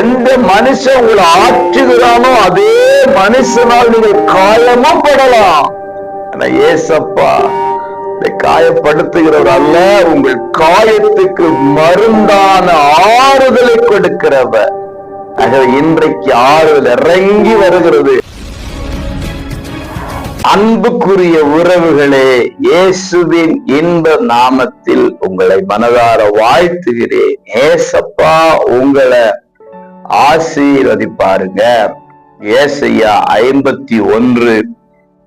எந்த மனுஷன் உங்களை ஆற்றுகிறானோ அதே மனுஷனால் நீங்கள் காயமும் படலாம். ஆனா ஏசப்பா இதை காயப்படுத்துகிறவர் அல்ல உங்கள் காயத்துக்கு மருந்தான ஆறுதலை கொடுக்கிறவர். ஆகவே இன்றைக்கு ஆறுதல் இறங்கி வருகிறது. அன்புக்குரிய உறவுகளே இயேசுவின் இன்ப நாமத்தில் உங்களை மனதார வாழ்த்துகிறேன். ஏசப்பா உங்களை ஆசீர்வதிப்பாருங்க. ஏசையா ஐம்பத்தி ஒன்று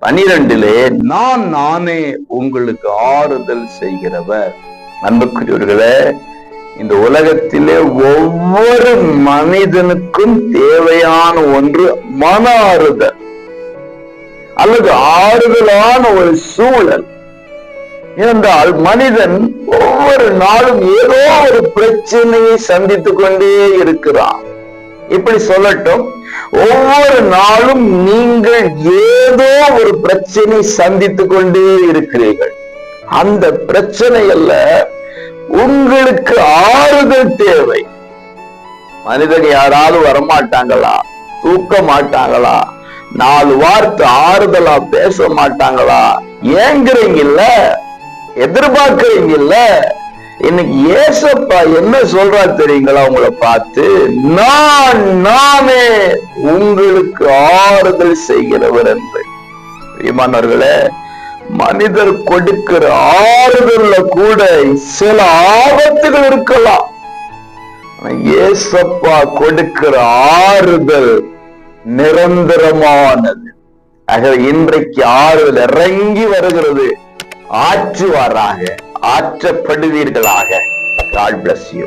பனிரெண்டிலே நான் நானே உங்களுக்கு ஆறுதல் செய்கிறவர். அன்புக்குரியவர்களே இந்த உலகத்திலே ஒவ்வொரு மனிதனுக்கும் தேவையான ஒன்று மன ஆறுதல். அல்லது ஆறுதலான ஒரு சூழல். ஏனென்றால் மனிதன் ஒவ்வொரு நாளும் ஏதோ ஒரு பிரச்சனையை சந்தித்துக் கொண்டே இருக்கிறான். இப்படி சொல்லட்டும் ஒவ்வொரு நாளும் நீங்கள் ஏதோ ஒரு பிரச்சனை சந்தித்துக் கொண்டே இருக்கிறீர்கள். அந்த பிரச்சனை அல்ல உங்களுக்கு ஆறுதல் தேவை. மனிதன் யாராவது வரமாட்டாங்களா? தூக்க மாட்டாங்களா? நாலு வார்த்தை ஆறுதலா பேச மாட்டாங்களா? ஏங்குறீங்கல்ல? எதிர்பார்க்கறீங்கல்ல? இன்னைக்கு ஏசப்பா என்ன சொல்றா தெரியுங்களா? உங்களை பார்த்து நான் நானே உங்களுக்கு ஆறுதல் செய்கிறவர் என்று. பிரியமானவர்களே மனிதர் கொடுக்கிற ஆறுதல்ல கூட சில ஆபத்துகள் இருக்கலாம். ஏசப்பா கொடுக்கிற ஆறுதல் நிரந்தரமானது. ஆகவே இன்றைக்கு ஆறுதல் இறங்கி வருகிறது. ஆற்றுவாராக. ஆற்றப்படுவீர்களாக. God bless you